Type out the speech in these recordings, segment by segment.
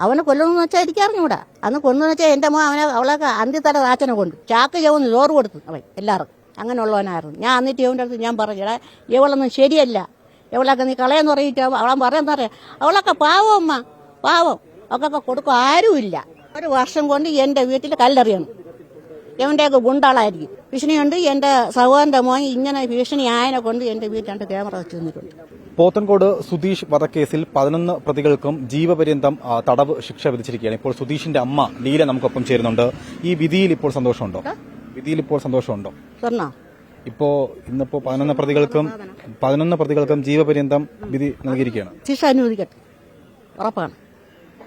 അവനെ കൊല്ലുമെന്ന് വെച്ചാൽ എനിക്ക് അറിഞ്ഞൂടാ അന്ന് കൊന്നു വെച്ചാൽ എന്റെ മോൻ അവനെ അവളൊക്കെ അന്ത്യത്തല താച്ചനെ കൊണ്ട്. ചാക്ക് ചവന്ന് ചോറ് കൊടുത്തു അവൻ എല്ലാവർക്കും. അങ്ങനെയുള്ളവനായിരുന്നു. ഞാൻ എന്നിട്ട് ഇവന്റെ അടുത്ത് ഞാൻ പറഞ്ഞടാ ഇവളൊന്നും ശരിയല്ല. ഇവളൊക്കെ നീ കളയെന്ന് പറഞ്ഞിട്ട് അവളെ പറയാൻ പറയാം അവളൊക്കെ പാവം അമ്മ പാവം. ഒക്കെ കൊടുക്കും ആരുമില്ല. ഒരു വർഷം കൊണ്ട് എന്റെ വീട്ടിൽ കല്ലെറിയണം. ഇവന്റെയൊക്കെ ഗുണ്ടാളായിരിക്കും ഭീഷണിയുണ്ട്. എന്റെ സഹോദരന്റെ മോൻ ഇങ്ങനെ ഭീഷണി ആയനെ കൊണ്ട് എന്റെ വീട്ടിൽ ക്യാമറ വെച്ച് നിന്നിട്ടുണ്ട്. പോത്തൻകോട് സുധീഷ് വധക്കേസിൽ പതിനൊന്ന് പ്രതികൾക്കും ജീവപര്യന്തം തടവ് ശിക്ഷ വിധിച്ചിരിക്കുകയാണ്. ഇപ്പോൾ സുധീഷിന്റെ അമ്മ ലീല നമുക്കൊപ്പം ചേരുന്നുണ്ട്. ഈ വിധിയിൽ ഇപ്പോൾ സന്തോഷമുണ്ടോ? വിധിയിൽ ഇപ്പോൾ സന്തോഷമുണ്ടോ? ഇപ്പോ ഇന്നിപ്പോ പതിനൊന്ന് പ്രതികൾക്കും പതിനൊന്ന് പ്രതികൾക്കും ജീവപര്യന്തം വിധി നൽകിയിരിക്കുകയാണ്. ശിക്ഷ അനുവദിക്കട്ടെ. ഉറപ്പാണ്.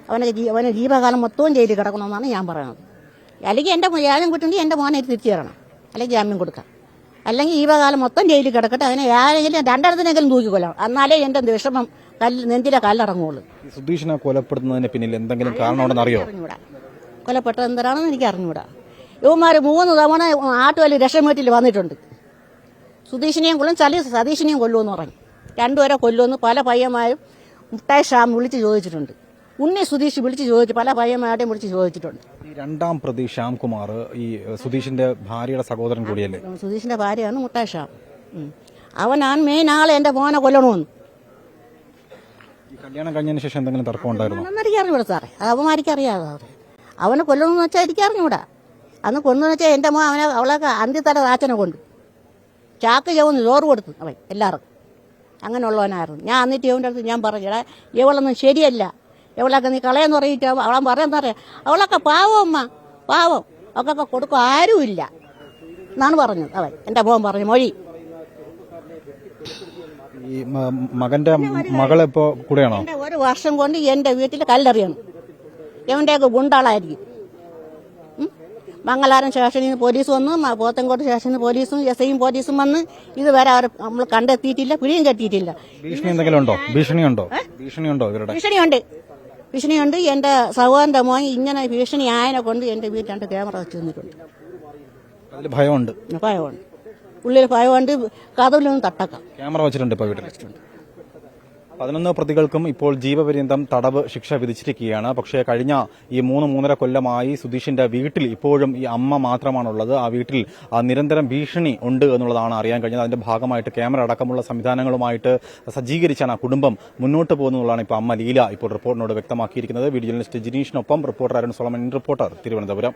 അവനെ അവന് ജീവകാലം മൊത്തവും ജയിലിൽ കിടക്കണമെന്നാണ് ഞാൻ പറയുന്നത്. അല്ലെങ്കിൽ എന്റെ ഏഴും കുട്ടി എന്റെ മോനെ തിരിച്ചു തരണം. അല്ലെങ്കിൽ ജാമ്യം കൊടുക്കാം. അല്ലെങ്കിൽ ഈ വകാലം മൊത്തം ജയിലിൽ കിടക്കട്ടെ. അതിനെ ആരെങ്കിലും രണ്ടിടത്തിനെങ്കിലും തൂക്കിക്കൊല്ലാം. എന്നാലേ എന്റെ വിഷമം കല്ല് നെഞ്ചിലെ കല്ലറങ്ങുള്ളൂ സുധീഷിനെ കൊലപ്പെടുത്തുന്നതിന് പിന്നിൽ എന്തെങ്കിലും കാരണം അറിയോ? കൊലപ്പെട്ടത് എന്തരാണെന്ന് എനിക്ക് അറിഞ്ഞൂടാ ഇവന്മാർ മൂന്ന് തവണ ആട്ടുവല്ലി രക്ഷമേറ്റിൽ വന്നിട്ടുണ്ട്. സുധീഷിനെയും കൊല്ലും ചലി സതീഷിനെയും കൊല്ലുമെന്ന് പറഞ്ഞു. രണ്ടുപേരെ കൊല്ലുമെന്ന് പല പയ്യന്മാരും മുട്ടായി ഷാം വിളിച്ച് ചോദിച്ചിട്ടുണ്ട്. ഉണ്ണി സുധീഷ് വിളിച്ച് ചോദിച്ചു പല പയ്യന്മാരുടെയും വിളിച്ച് ചോദിച്ചിട്ടുണ്ട്. രണ്ടാം പ്രതി ശ്യാംകുമാർ ഈ സുധീഷിന്റെ ഭാര്യയുടെ സഹോദരൻ കൂടിയല്ലേ? സുധീഷിന്റെ ഭാര്യയാണ് മുട്ടാഷ അവനാണ് മെയിൻ ആളെ എന്റെ മോനെ കൊല്ലണമെന്ന് കല്യാണം കഴിഞ്ഞതിന് ശേഷം എന്തെങ്കിലും തർക്കം ഉണ്ടായിരുന്നു? അതെനിക്ക് അറിഞ്ഞൂടാ സാറേ. അറിയാതെ അവരെ അവനെ കൊല്ലണമെന്ന് വെച്ചാൽ എനിക്ക് അറിഞ്ഞൂടാ അന്ന് കൊന്നെന്ന് വെച്ചാൽ എന്റെ മോൻ അവനെ അവളെ അന്ത്യത്തല താച്ചനെ കൊണ്ടു. ചാക്ക് ചവന്ന് ചോറ് കൊടുത്തു. അവൻ എല്ലാവർക്കും. അങ്ങനെയുള്ളവനായിരുന്നു. ഞാൻ എന്നിട്ട് ഇവന്റെ അടുത്ത് ഞാൻ പറഞ്ഞിടാ ഇവളൊന്നും ശരിയല്ല. ഇവളൊക്കെ നീ കളയെന്ന് പറഞ്ഞിട്ട് അവ- അവളെ പറയാൻ പറയാം അവളൊക്കെ പാവം അമ്മ പാവം. അവക്കൊക്കെ കൊടുക്കും ആരുമില്ല. എന്നാണ് പറഞ്ഞത്. അവൻ. എന്റെ മോൻ പറഞ്ഞു മൊഴി. ഈ മകന്റെ മകളെപ്പോ കൂടെയാണോ? ഒരു വർഷം കൊണ്ട് എന്റെ വീട്ടിൽ കല്ലെറിയണം. എവന്റെയൊക്കെ ഗുണ്ടാളായിരിക്കും? മംഗലാരം സ്റ്റേഷനിൽ നിന്ന് പോലീസ് വന്നു പോത്തൻകോട് പോത്തൻകോട്ട് സ്റ്റേഷനിൽ പോലീസും എസ് ഐയും പോലീസും വന്ന് ഇതുവരെ അവർ നമ്മൾ കണ്ടെത്തിയിട്ടില്ല പിടിയും കെട്ടിയിട്ടില്ല. ഭീഷണി എന്തെങ്കിലും ഉണ്ടോ? ഭീഷണിയുണ്ടോ? ഭീഷണിയുണ്ടോ ഇവരുടെ? ഭീഷണിയുണ്ട്. ഭീഷണിയുണ്ട്. എന്റെ സഹോദരന്റെ മോൻ ഇങ്ങനെ ഭീഷണി ആയനെ കൊണ്ട് എന്റെ വീട്ടിൽ ക്യാമറ വെച്ച് തന്നിട്ടുണ്ട് അതിൽ ഭയമുണ്ട്. ഭയമുണ്ട്. ഉള്ളിൽ ഭയമുണ്ട്. കഥവിലൊന്നും തട്ടക്കാം. ക്യാമറ വെച്ചിട്ടുണ്ട് ഇപ്പൊ വീട്ടിൽ പതിനൊന്ന് പ്രതികൾക്കും ഇപ്പോൾ ജീവപര്യന്തം തടവ് ശിക്ഷ വിധിച്ചിരിക്കുകയാണ്. പക്ഷേ കഴിഞ്ഞ ഈ മൂന്ന് മൂന്നര കൊല്ലമായി സുധീഷിന്റെ വീട്ടിൽ ഇപ്പോഴും ഈ അമ്മ മാത്രമാണുള്ളത്. ആ വീട്ടിൽ നിരന്തരം ഭീഷണി ഉണ്ട് എന്നുള്ളതാണ് അറിയാൻ കഴിഞ്ഞത്. അതിന്റെ ഭാഗമായിട്ട് ക്യാമറ അടക്കമുള്ള സംവിധാനങ്ങളുമായിട്ട് സജ്ജീകരിച്ചാണ് ആ കുടുംബം മുന്നോട്ട് പോകുന്നതാണ് ഇപ്പോൾ അമ്മ ലീല ഇപ്പോൾ റിപ്പോർട്ടിനോട് വ്യക്തമാക്കിയിരിക്കുന്നത്. Video ജിനീഷിനൊപ്പം reporter Arun Solomon reporter Thiruvananthapuram.